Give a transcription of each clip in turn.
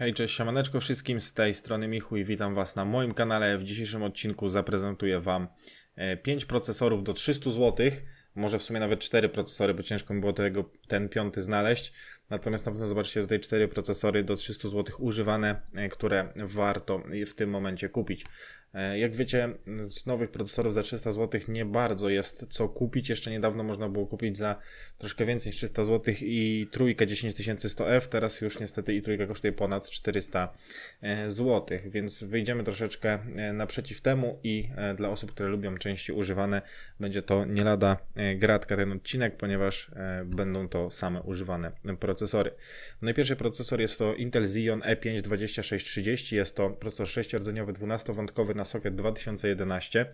Hej, cześć, siemaneczko wszystkim, z tej strony Michu i witam Was na moim kanale. W dzisiejszym odcinku zaprezentuję Wam 5 procesorów do 300 zł, może w sumie nawet 4 procesory, bo ciężko mi było tego, ten piąty znaleźć. Natomiast na pewno zobaczycie tutaj 4 procesory do 300 zł używane, e, które warto w tym momencie kupić. E, jak wiecie, z nowych procesorów za 300 zł nie bardzo jest co kupić. Jeszcze niedawno można było kupić za troszkę więcej niż 300 zł i trójkę 10100F. Teraz już niestety i trójka kosztuje ponad 400 e, zł, więc wyjdziemy troszeczkę e, naprzeciw temu i dla osób, które lubią części używane, będzie to nie lada gratka ten odcinek, ponieważ będą to same używane procesory. Najpierwszy procesor jest to Intel Xeon E5 2630. Jest to procesor 6-rdzeniowy, 12-wątkowy na socket 2011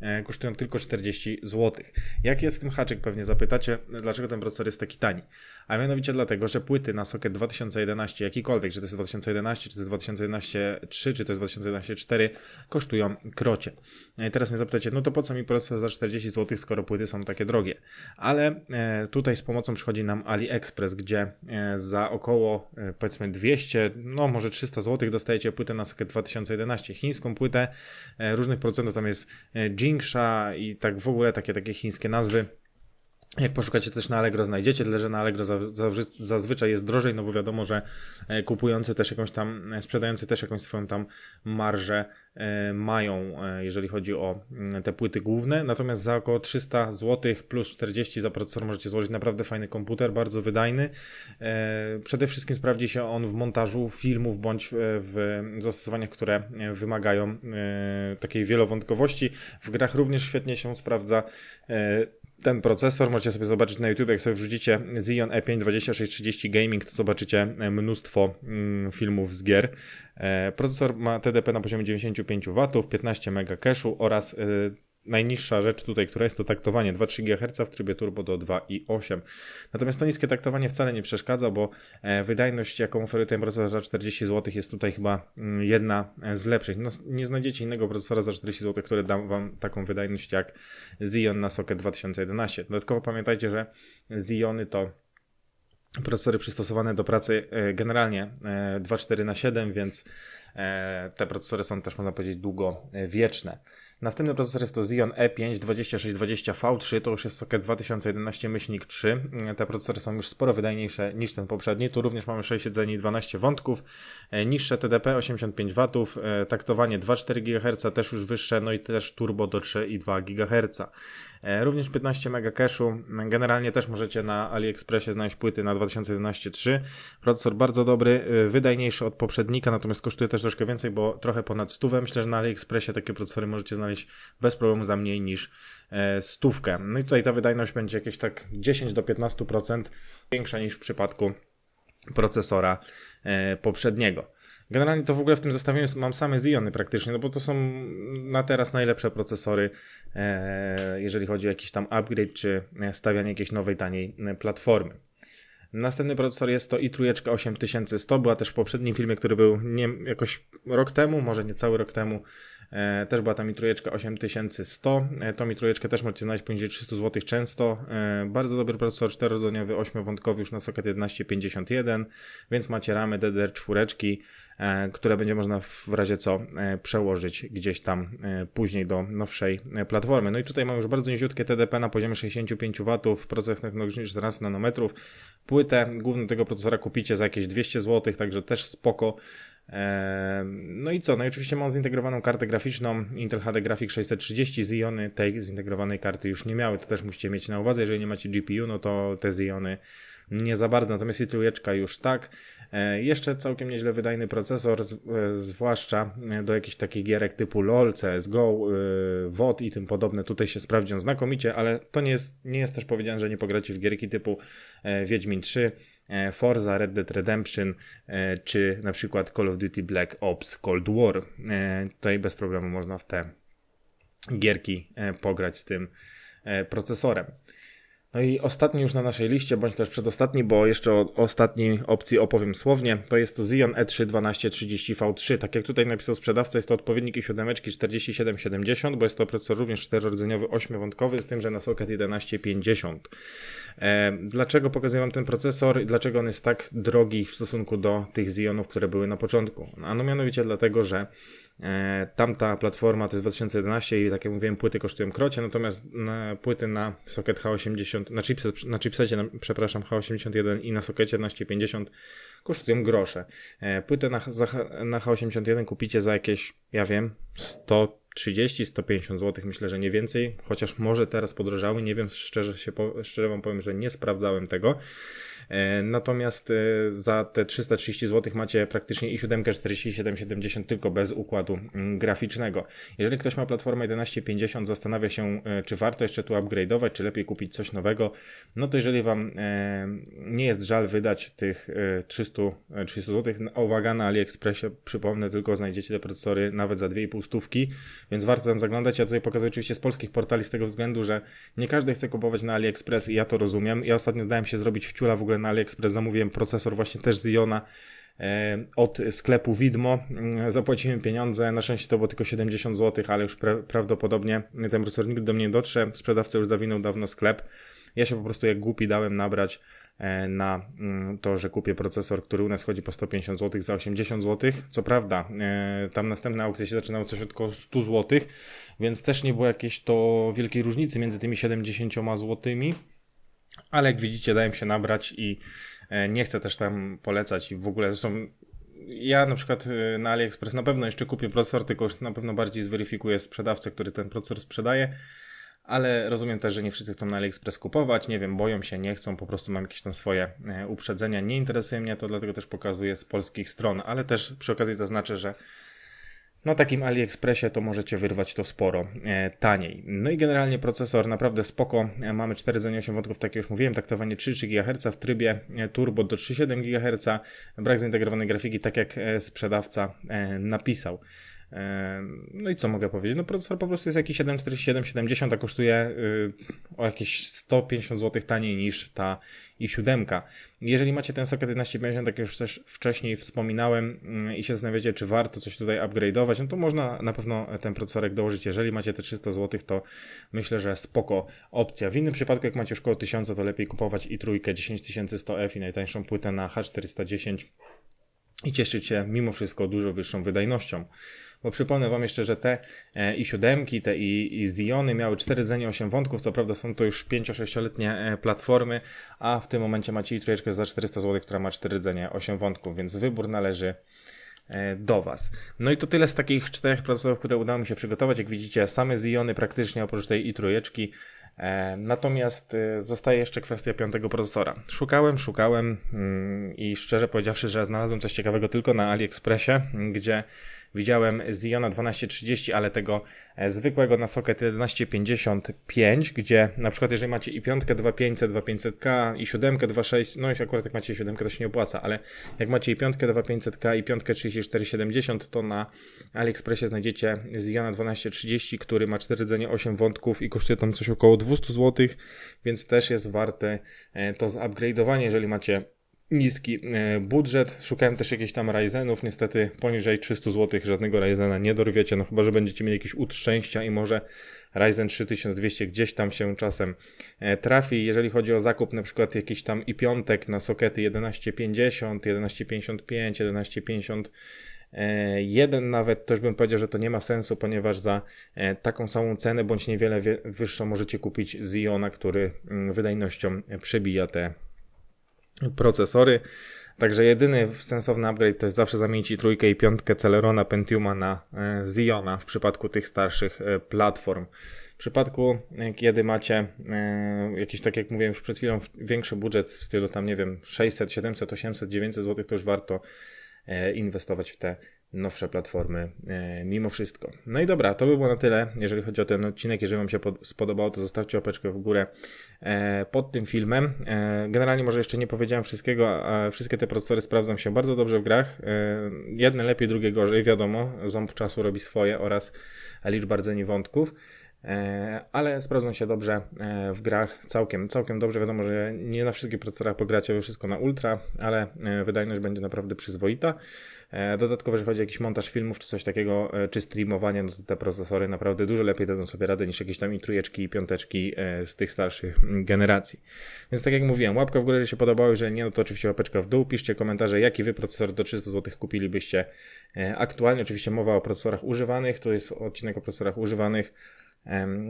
e, kosztują tylko 40 zł. Jak jest z tym haczyk, pewnie zapytacie, dlaczego ten procesor jest taki tani. A mianowicie dlatego, że płyty na socket 2011, jakikolwiek, czy to jest 2011, czy to jest 2011 3, czy to jest 2011 4, kosztują krocie. E, teraz mnie zapytacie, no to po co mi procesor za 40 zł, skoro płyty są takie drogie? Ale e, tutaj z pomocą przychodzi nam AliExpress, gdzie za około powiedzmy 200, no może 300 zł dostajecie płytę na socket 2011. Chińską płytę E, różnych producentów, tam jest e, Jingsha i tak w ogóle takie, takie chińskie nazwy. Jak poszukacie też na Allegro znajdziecie, tyle że na Allegro zazwyczaj jest drożej, no bo wiadomo, że e, kupujący też jakąś tam, e, sprzedający też jakąś swoją tam marżę e, mają, jeżeli chodzi o mm, te płyty główne. Natomiast za około 300 zł plus 40 za procesor możecie złożyć naprawdę fajny komputer, bardzo wydajny. Przede wszystkim sprawdzi się on w montażu filmów bądź w zastosowaniach, które wymagają takiej wielowątkowości. W grach również świetnie się sprawdza ten procesor. Możecie sobie zobaczyć na YouTube, jak sobie wrzucicie Xeon E5 2630 Gaming, to zobaczycie mnóstwo mm, filmów z gier. E, procesor ma TDP na poziomie 95 W, 15 MB cache'u oraz e, najniższa rzecz tutaj, która jest to taktowanie 2,3 GHz w trybie turbo do 2,8. Natomiast to niskie taktowanie wcale nie przeszkadza, bo e, wydajność, jaką oferuje ten procesor za 40 zł jest tutaj chyba mm, jedna z lepszych. No, nie znajdziecie innego procesora za 40 zł, który da Wam taką wydajność jak Xeon na Socket 2011. Dodatkowo pamiętajcie, że Xeony to procesory przystosowane do pracy e, generalnie 2.4 e, na 7, więc te procesory są też można powiedzieć długo wieczne. Następny procesor jest to Xeon E5 2620V3, to już jest socket 2011-3. Te procesory są już sporo wydajniejsze niż ten poprzedni. Tu również mamy 6 siedzeni i 12 wątków, e, niższe TDP 85W, e, taktowanie 2,4 GHz też już wyższe, no i też turbo do 3,2 GHz. E, również 15 MB cache'u. Generalnie też możecie na AliExpressie znaleźć płyty na 2011-3. Procesor bardzo dobry, wydajniejszy od poprzednika, natomiast kosztuje też troszkę więcej, bo trochę ponad 100. Myślę, że na AliExpressie takie procesory możecie znaleźć bez problemu za mniej niż e, stówkę. No i tutaj ta wydajność będzie jakieś tak 10 do 15% większa niż w przypadku procesora e, poprzedniego. Generalnie to w ogóle w tym zestawieniu mam same Xeony praktycznie, no bo to są na teraz najlepsze procesory, e, jeżeli chodzi o jakiś tam upgrade czy stawianie jakiejś nowej, taniej platformy. Następny procesor jest to i3 8100, była też w poprzednim filmie, który był nie, jakoś rok temu, może nie cały rok temu, E, też była ta mi trójeczka 8100. E, tą mi też możecie znaleźć poniżej 300 zł często. E, bardzo dobry procesor 4-rodzeniowy, 8-wątkowy już na socket 1151, więc macie ramy DDR4, które będzie można w razie co przełożyć gdzieś tam później do nowszej platformy. No i tutaj mam już bardzo niziutkie TDP na poziomie 65 W, procesor technologiczny 14 nanometrów. Płytę główną tego procesora kupicie za jakieś 200 zł, także też spoko. No i co? No i oczywiście mam zintegrowaną kartę graficzną Intel HD Graphics 630. Xeony tej zintegrowanej karty już nie miały. To też musicie mieć na uwadze. Jeżeli nie macie GPU, no to te Xeony nie za bardzo. Natomiast i trójeczka już tak. E, jeszcze całkiem nieźle wydajny procesor, e, zwłaszcza do jakichś takich gierek typu LOL, CSGO, WOD i tym podobne. Tutaj się sprawdzią znakomicie, ale to nie jest, nie jest też powiedziane, że nie pogracie w gierki typu e, Wiedźmin 3 E, Forza, Red Dead Redemption, e, czy na przykład Call of Duty Black Ops Cold War. E, tutaj bez problemu można w te gierki pograć z tym procesorem. No i ostatni już na naszej liście, bądź też przedostatni, bo jeszcze o ostatniej opcji opowiem słownie, to jest E E3 1230V3. Tak jak tutaj napisał sprzedawca, jest to odpowiednik i siódemeczki 4770, bo jest to procesor również czterordzeniowy, ośmiowątkowy, z tym, że na socket 1150. E, dlaczego pokazuję Wam ten procesor i dlaczego on jest tak drogi w stosunku do tych Xeonów, które były na początku? No mianowicie dlatego, że tamta platforma to jest 2011 i tak jak mówiłem, płyty kosztują krocie, natomiast na, płyty na socket H80, na, chipset, na chipsecie, na, przepraszam, H81 i na sockecie 1150 kosztują grosze. E, płytę na, na H81 kupicie za jakieś, ja wiem, 130-150 zł, myślę, że nie więcej, chociaż może teraz podrożały, nie wiem, szczerze, się, szczerze Wam powiem, że nie sprawdzałem tego. E, natomiast e, za te 330 zł macie praktycznie i 7 4770 tylko bez układu mm, graficznego. Jeżeli ktoś ma platformę 1150, zastanawia się, e, czy warto jeszcze tu upgrade'ować, czy lepiej kupić coś nowego, no to jeżeli Wam nie jest żal wydać tych 300, 300 zł, uwaga, na AliExpressie, przypomnę, tylko znajdziecie te procesory nawet za 2,5 stówki, więc warto tam zaglądać. Ja tutaj pokazuję oczywiście z polskich portali z tego względu, że nie każdy chce kupować na AliExpress i ja to rozumiem. Ja ostatnio dałem się zrobić wciula w ogóle na AliExpress zamówiłem procesor właśnie też z Iona e, od sklepu Widmo. Mm, zapłaciłem pieniądze, na szczęście to było tylko 70 zł, ale już pra prawdopodobnie ten procesor nigdy do mnie nie dotrze. Sprzedawca już zawinął dawno sklep. Ja się po prostu jak głupi dałem nabrać e, na mm, to, że kupię procesor, który u nas chodzi po 150 zł za 80 zł. Co prawda, e, tam następne aukcje się zaczynały coś około 100 zł, więc też nie było jakiejś to wielkiej różnicy między tymi 70 złotymi ale jak widzicie, dałem się nabrać i e, nie chcę też tam polecać i w ogóle zresztą ja na przykład e, na AliExpress na pewno jeszcze kupię procesor, tylko na pewno bardziej zweryfikuję sprzedawcę, który ten procesor sprzedaje, ale rozumiem też, że nie wszyscy chcą na AliExpress kupować, nie wiem, boją się, nie chcą, po prostu mam jakieś tam swoje e, uprzedzenia, nie interesuje mnie to, dlatego też pokazuję z polskich stron, ale też przy okazji zaznaczę, że na takim AliExpressie to możecie wyrwać to sporo e, taniej. No i generalnie procesor naprawdę spoko. E, mamy 4 z 8 wątków, tak jak już mówiłem, taktowanie 3,3 GHz w trybie e, turbo do 3,7 GHz. Brak zintegrowanej grafiki, tak jak e, sprzedawca napisał. No i co mogę powiedzieć? No procesor po prostu jest jakiś 74770, a kosztuje y, o jakieś 150 zł taniej niż ta i7. Jeżeli macie ten socket 1150, tak jak już też wcześniej wspominałem y, i się zastanawiacie, czy warto coś tutaj upgrade'ować, no to można na pewno ten procesorek dołożyć. Jeżeli macie te 300 zł, to myślę, że spoko opcja. W innym przypadku, jak macie już około 1000, to lepiej kupować i trójkę 10100F i najtańszą płytę na H410 i cieszyć się mimo wszystko dużo wyższą wydajnością. Bo przypomnę Wam jeszcze, że te e, i siódemki, te i, i Ziony miały 4 rdzenie 8 wątków, co prawda są to już 5-6-letnie e, platformy, a w tym momencie macie i trójeczkę za 400 zł, która ma 4 rdzenie 8 wątków, więc wybór należy e, do Was. No i to tyle z takich czterech procesorów, które udało mi się przygotować. Jak widzicie, same Ziony praktycznie oprócz tej i trójeczki. Natomiast zostaje jeszcze kwestia piątego procesora. Szukałem, szukałem mm, i szczerze powiedziawszy, że znalazłem coś ciekawego tylko na AliExpressie, gdzie Widziałem Ziona 1230, ale tego e, zwykłego na socket 1155, gdzie na przykład jeżeli macie i piątkę 2500, 2500K i siódemkę 26, no i akurat jak macie siódemkę to się nie opłaca, ale jak macie i piątkę 2500K i piątkę 3470, to na AliExpressie znajdziecie Ziona 1230, który ma 4 rdzenie 8 wątków i kosztuje tam coś około 200 zł, więc też jest warte e, to zupgrade'owanie, jeżeli macie niski e, budżet. Szukałem też jakichś tam Ryzenów. Niestety poniżej 300 zł żadnego Ryzena nie dorwiecie, no chyba, że będziecie mieli jakiś ud szczęścia i może Ryzen 3200 gdzieś tam się czasem e, trafi. Jeżeli chodzi o zakup na przykład jakiś tam i piątek na sokety 1150, 1155, 1150 jeden nawet, już bym powiedział, że to nie ma sensu, ponieważ za e, taką samą cenę bądź niewiele wyższą możecie kupić Ziona, który mm, wydajnością przebija te procesory. Także jedyny sensowny upgrade to jest zawsze zamienić i trójkę i piątkę Celerona Pentiuma na e, Ziona w przypadku tych starszych e, platform. W przypadku, e, kiedy macie jakiś, tak jak mówiłem już przed chwilą, większy budżet w stylu tam, nie wiem, 600, 700, 800, 900 zł, to już warto inwestować w te nowsze platformy e, mimo wszystko. No i dobra, to by było na tyle, jeżeli chodzi o ten odcinek. Jeżeli Wam się pod, spodobał, to zostawcie opeczkę w górę e, pod tym filmem. E, generalnie może jeszcze nie powiedziałem wszystkiego, a wszystkie te procesory sprawdzą się bardzo dobrze w grach. Jedne lepiej, drugie gorzej, wiadomo, ząb czasu robi swoje oraz liczba rdzeni wątków. E, ale sprawdzą się dobrze e, w grach całkiem, całkiem dobrze. Wiadomo, że nie na wszystkich procesorach pogracie wszystko na ultra, ale e, wydajność będzie naprawdę przyzwoita. Dodatkowo, jeżeli chodzi o jakiś montaż filmów czy coś takiego, czy streamowanie, no to te procesory naprawdę dużo lepiej dadzą sobie radę niż jakieś tam i trójeczki i piąteczki z tych starszych mm, generacji. Więc tak jak mówiłem, łapka w górę, jeżeli się podobało, jeżeli nie, no to oczywiście łapeczka w dół. Piszcie komentarze, jaki wy procesor do 300 zł kupilibyście aktualnie. Oczywiście mowa o procesorach używanych, to jest odcinek o procesorach używanych.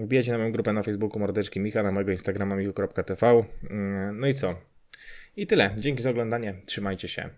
Wbijajcie na moją grupę na Facebooku Mordeczki Micha, na mojego Instagrama michu.tv. Mm, No i co? I tyle. Dzięki za oglądanie. Trzymajcie się.